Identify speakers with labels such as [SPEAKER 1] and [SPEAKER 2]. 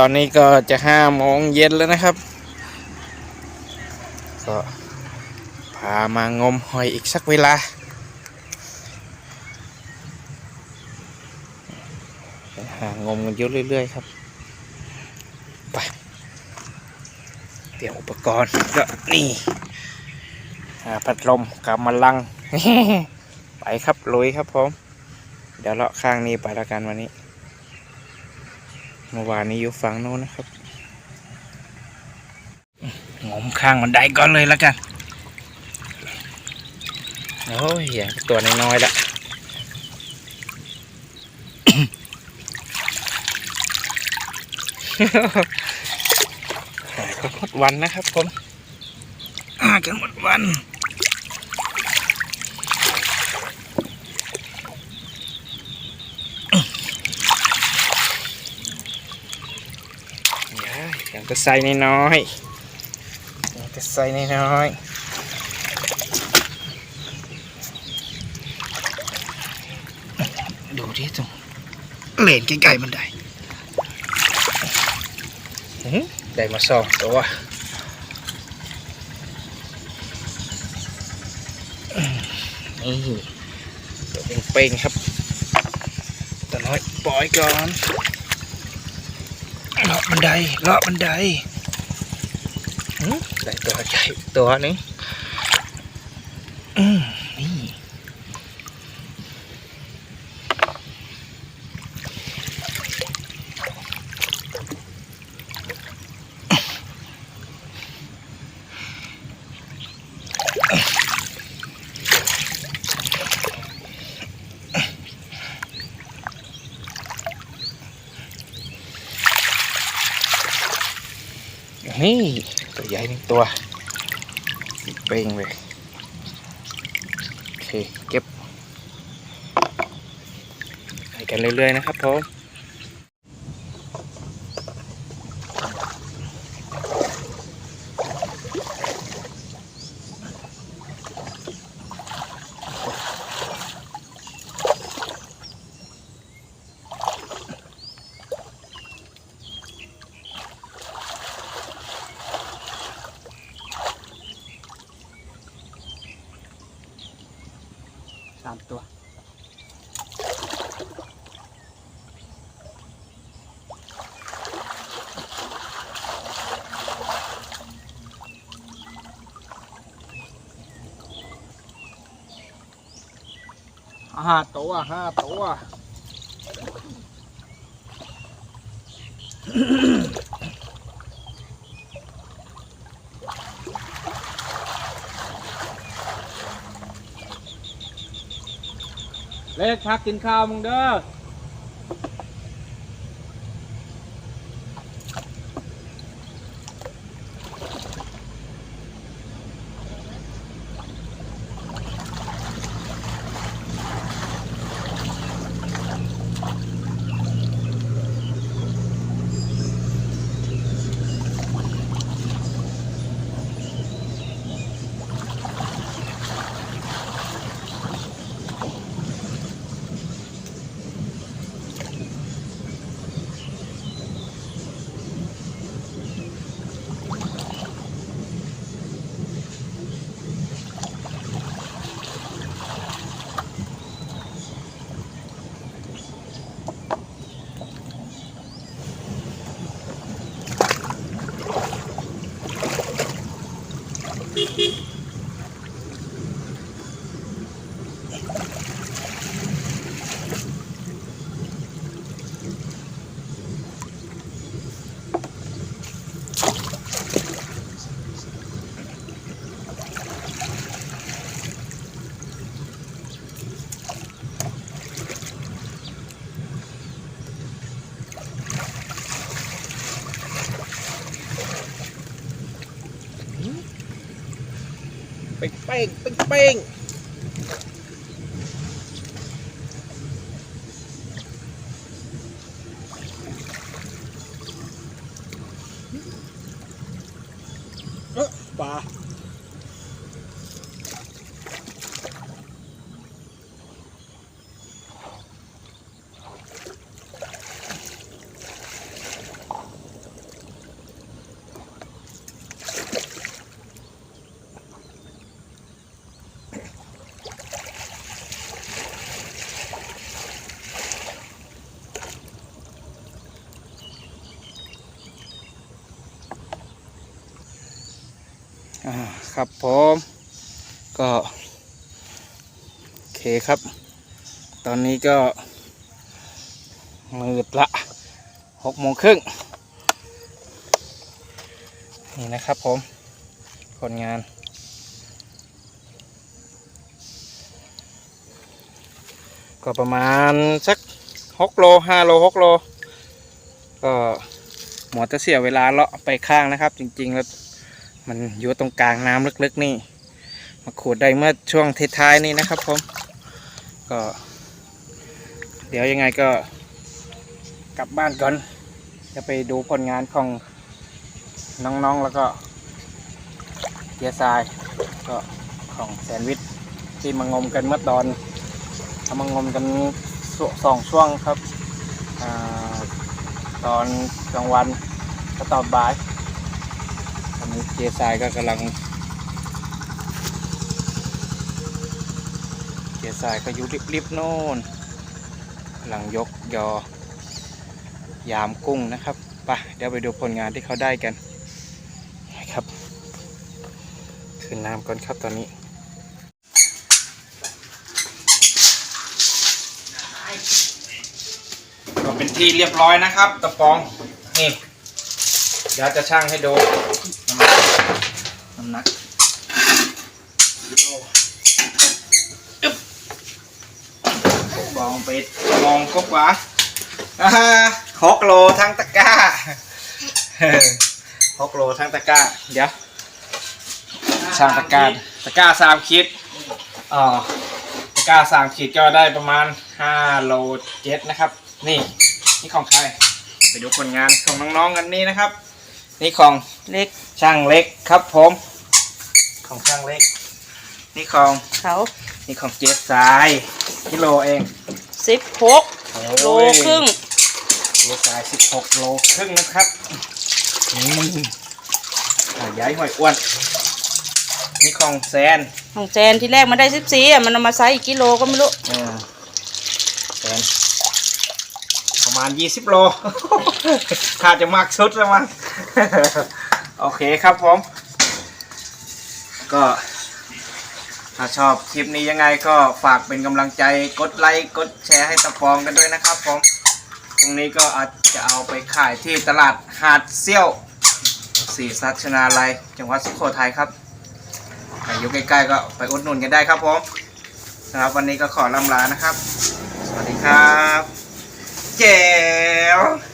[SPEAKER 1] ตอนนี้ก็จะห้าโมงเย็นแล้วนะครับ ก็พามางมหอยอีกสักเวลา หางมกันเยอะเรื่อย ๆ ครับ ไป เตรียมอุปกรณ์ก็นี่พัดลมกำมะลัง ไปครับลุยครับผม เดี๋ยวเลาะข้างนี้ไปแล้วกันวันนี้ เมื่อวานนี้อยู่ฝั่งโน้นนะครับงมข้างบันไดก่อนเลยแล้วกันโอ้ยอย่างตัวน้อยๆละหากันหมดวันนะครับผมหากันหมดวัน ย้ายอย่าง ก็ใส่น้อยๆอย่างก็ใส่น้อยๆดูที่ตรงเลนใกล้ๆมันได้หือได้มาสองตัวนี่ตัวเป่งๆครับตัวน้อยปล่อยก่อน เลาะบันไดเลาะบันไดหืมได้ตัวใหญ่ตัวหนึงอืม นี่ตัวใหญ่หนึ่งตัวเป่งเลยโอเคเก็บไปกันเรื่อยๆนะครับผมามตัว
[SPEAKER 2] ห้าตัวห้าตัว เอกพักกินข้าวมึงเด้อ Thank you.
[SPEAKER 1] เป่งเป่งเป่งเป่งเอ๊ะปลา อ่า ครับผมก็โอเคครับ ตอนนี้ก็มืดละหกโมงครึ่งนี่นะครับผมผลงาน ก็ประมาณสักหกโลห้าโลหกโล ก็หมดจะเสียเวลาเลาะไปข้างนะครับ จริงๆแล้ว มันอยู่ตรงกลางน้ำลึกๆนี่ มาขูดได้เมื่อช่วงท้ายๆนี่นะครับผม ก็ เดี๋ยวยังไงก็กลับบ้านก่อน จะไปดูผลงานของน้องๆแล้วก็เกียร์ทรายก็ของแซนวิชที่มางมกันเมื่อตอนทำมางมกันสสองช่วงครับอตอนกลางวันก็ตอนบ่าย อนนี้เกียร์ทรายก็กำลังเกียร์ทรายก็อยู่ริบๆโน่นกำลังยกยอยามกุ้งนะครับไปเดี๋ยวไปดูผลงานที่เขาได้กันนะครับขึ้นน้ำก่อนครับตอนนี้ก็เป็นที่เรียบร้อยนะครับ ตะปองนี่เดี๋ยวจะช่างให้ดูำหนักกิโลอึ๊บตะปองไปมองครบกว่าอ่าฮะหกโลทั้งตะกร้าหกโลทั้งตะกร้า เดี๋ยวช่างตะกร้า ตะกร้าสามขีดอ๋อตะกร้าสามขีดก็ได้ประมาณห้าโลเจ็ดนะครับ นี่ นี่ของใคร ไปดูผลงานของน้องๆกันนี่นะครับ นี่ของ
[SPEAKER 3] เล็ก
[SPEAKER 1] ช่างเล็กครับผม ของช่างเล็ก นี่ของ
[SPEAKER 3] เขา
[SPEAKER 1] นี่ของเจสทรายกิโลเอง
[SPEAKER 3] สิบหกโลครึ่ง
[SPEAKER 1] เจสทรายสิบหกโลครึ่งนะครับนี่หอยใหญ่หอยอ้วนนี่ของแซน
[SPEAKER 3] ของแจนที่แรกมันได้สิบสี่อะมันเอามาใส่อีกกิโลก็ไม่รู้
[SPEAKER 1] อ่าแซนประมาณยี่สิบโลขาดจะมากสุดแล้วมั้งโอเคครับผม ก็ ถ้าชอบคลิปนี้ยังไงก็ฝากเป็นกำลังใจกดไลค์กดแชร์ให้ตะปองกันด้วยนะครับผมตรงนี้ก็อาจจะเอาไปขายที่ตลาดหาดเซี่ยวสีสัชนาลัยจังหวัดสุโขทัยครับใครอยู่ใกล้ๆก็ไปอุดหนุนกันได้ครับผมสำหรับวันนี้ก็ขอลำลานะครับ สวัสดีครับ เจ๋ว